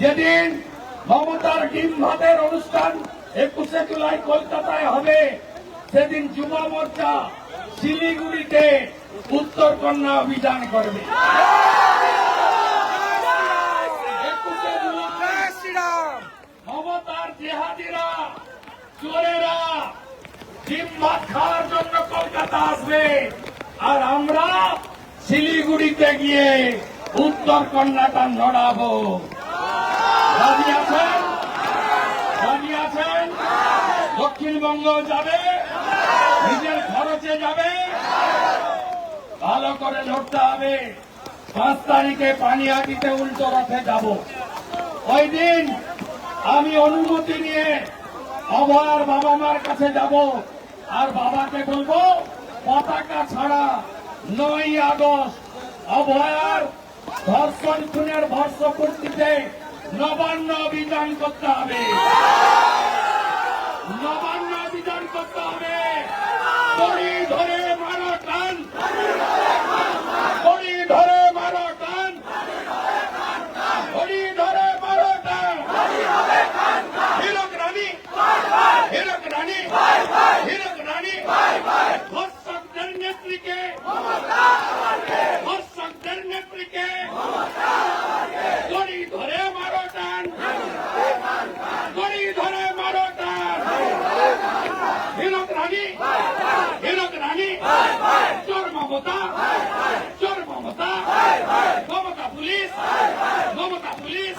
যেদিন মমতার ডিম ভাতের অনুষ্ঠান একুশে জুলাই কলকাতায় হবে, সেদিন যুব মোর্চা শিলিগুড়িতে উত্তর কন্যা অভিযান করবে। মমতার জেহাদিরা, চোরেরা ডিম ভাত খাওয়ার জন্য কলকাতা আসবে। আর আমরা শিলিগুড়িতে গিয়ে উত্তর কন্যাটা নড়াবো দক্ষিণবঙ্গ যাবে, নিজের খরচে যাবে, ভালো করে লড়তে হবে। পাঁচ তারিখে পানিহাটিতে উল্টো রথে যাব। ওই দিন আমি অনুমতি নিয়ে অভয়ার বাবা মার কাছে যাব। আর বাবাকে বলব, পতাকা ছাড়া নয় আগস্ট অভয়ার ধর্ষণ খুনের ভর্ষপূর্তিতে নবান্ন অভিযান করতে হবে। নবান্ন অভিযান করতে হবে। দড়ি ধরে মারো টান। দড়ি ধরে মারো টান। দড়ি ধরে মারো টান। হিরক রানী। হিরক রানী। হিরক রানী। ধর্ষকদের নেত্রীকে। ধর্ষকদের নেত্রীকে দড়ি ধরে মারো টান দড়ি ধরে মারো টান হিরক রানী হিরক রানী চোর মমতা? চোর Mamata Mamata police? Mamata police?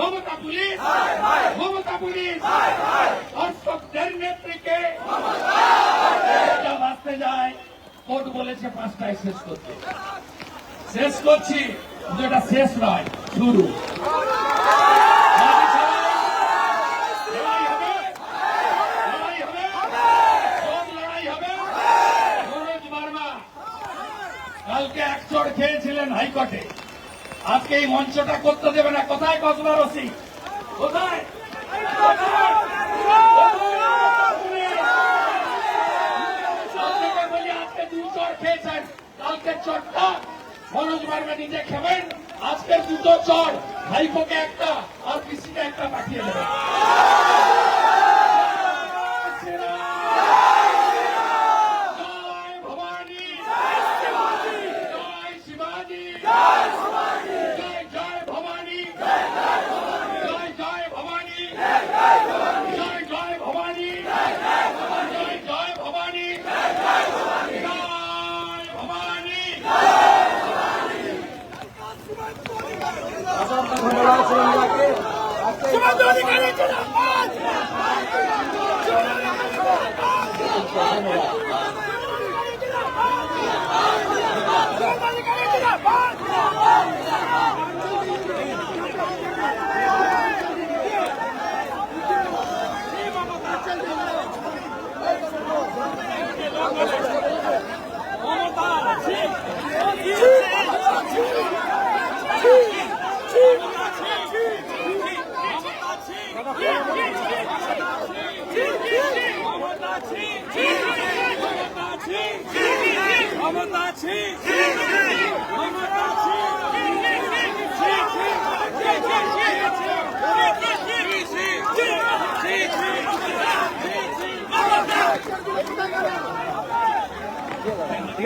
Mamata police? Mamata police? ধর্ষকদের নেত্রীকে বাঁচতে যায়। কোর্ট বলেছে পাঁচটায় শেষ করতে। শেষ করছি। এটা শেষ নয়, শুরু লড়াই হবে লড়াই হবে সব লড়াই হবে মনোজ বার্মা কালকে এক চড় খেয়েছিলেন হাইকোর্টে। আজকে এই মঞ্চটা করতে দেবে না। কোথায় কসবা রসি কোথায়? কালকে নিজে খাবেন। দুটো চড় ভাইপোকে একটা আর পিসিকে একটা পাঠিয়ে দেবেন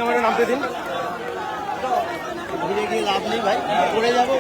আমার নামতে দিন। ঘুরে গিয়ে লাভ নেই ভাই। পড়ে যাব